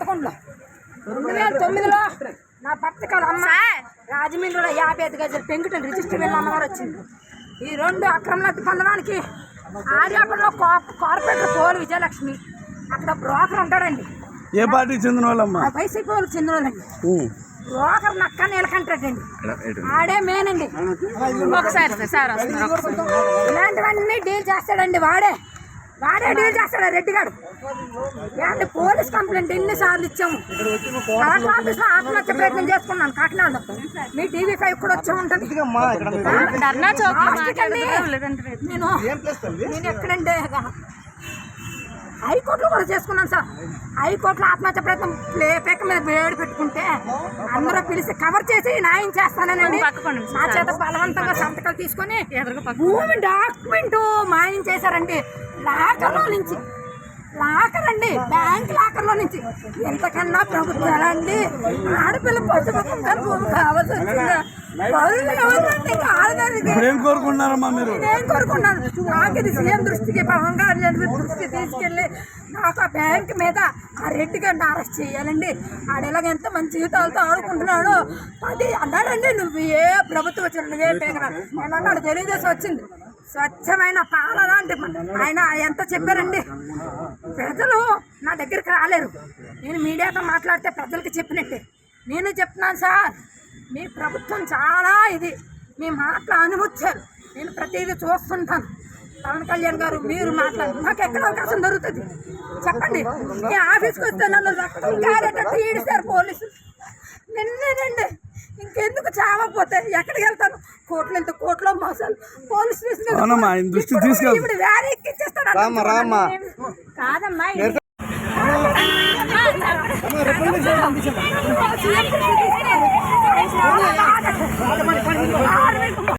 పదకొండులో. రెండు వేల తొమ్మిదిలో. నా భర్త కాదు అమ్మ. రాజమండ్రిలో యాభై ఐదు గజాలు పెంకుటం రిజిస్టర్ వెళ్ళి అమ్మగారు వచ్చింది. ఈ రెండు అక్రమలబ్ధి పొందడానికి ఆర్యాపురంలో కో- కార్పొరేటర్ పోలు విజయలక్ష్మి. అక్కడ బ్రోకర్ ఉంటాడండి. ఏ పార్టీకి చెందిన వాళ్ళమ్మా? ఆ వైసీపీ వాళ్ళకి చెందిన వాళ్ళండి. బ్రోకర్ నక్క నీలకంటాడండి ఆడే మేనండి. ఒకసారి సార్ వస్తున్నారు ఒకసారి. ఇలాంటివన్నీ డీల్ చేస్తాడండి వాడే. వాడే డీల్ చేస్తాడు రెడ్డి గారు పోలీస్ కంప్లైంట్ ఎన్నిసార్లు ఇచ్చాము కలెక్టర్ ఆఫీస్లో ఆత్మహత్య ప్రయత్నం చేసుకున్నాను కాకినాడలో మీ టీవీ ఫైవ్ కూడా వచ్చి ఉంటుంది. నేను నేను ఎక్కడంటే హైకోర్టులో కూడా చేసుకున్నాను సార్. హైకోర్టులో ఆత్మహత్య ప్రయత్నం పేక మీద వేడి పెట్టుకుంటే అందరూ పిలిచి కవర్ చేసి న్యాయం పక్కకోండి నా చేత బలవంతంగా సంతకాలు తీసుకొని భూమి డాక్యుమెంట్ మాయం చేశారండి. లాకర్లో నుంచి. లాకర్ అండి బ్యాంక్ లాకర్లో నుంచి. ఎంతకన్నా ప్రభుత్వాలు అండి ఆడపిల్ల భూమి కావాల్సి వచ్చిందా. ఏం కోరుకుంటున్నారమ్మా మీరు? నేను కోరుకున్నాను నాకు ఇది సీఎం దృష్టికి పవన్ కళ్యాణ్ దృష్టికి తీసుకెళ్ళి నాకు ఆ బ్యాంక్ మీద ఆ రెడ్డి గారిని అరెస్ట్ చేయాలండి. ఆడ ఎలాగ ఎంత మంచి జీవితాలతో ఆడుకుంటున్నాడో అది అన్నాడండి. నువ్వు ఏ ప్రభుత్వం వచ్చిన నువ్వే నేను అన్నాడు తెలుగుదేశం వచ్చింది. స్వచ్ఛమైన పాల అంటే ఆయన ఎంత చెప్పారండి? ప్రజలు నా దగ్గరికి రాలేరు. నేను మీడియాతో మాట్లాడితే ప్రజలకి చెప్పినట్టే. నేను చెప్తున్నాను సార్ మీ ప్రభుత్వం చాలా ఇది. మీ మాటలు అనుమతించారు నేను ప్రతిదీ చూస్తుంటాను. పవన్ కళ్యాణ్ గారు మీరు మాట్లాడు నాకు ఎక్కడ అవకాశం దొరుకుతుంది? చెప్పండి. మీ ఆఫీస్కి వస్తే నన్ను రక్తం కారేటట్టు ఈడిస్తారు పోలీసులు. నిన్నేనండి ఇంకెందుకు చావకపోతే ఎక్కడికి వెళ్తాను? కోట్లు వెళ్తే కోట్లో మోసాలు. పోలీస్ స్టేషన్ తీసుకెళ్తా. ఇప్పుడు వేరే రామ్మా. కాదమ్మా